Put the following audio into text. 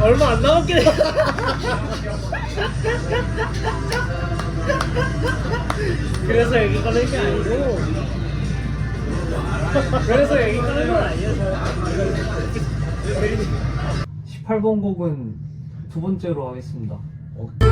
얼마 안 남았긴 해. 그래서 여기 꺼낸 게 아니고. 그래서 여기 꺼낸 건 아니어서. 18번 곡은 두 번째로 하겠습니다. 어.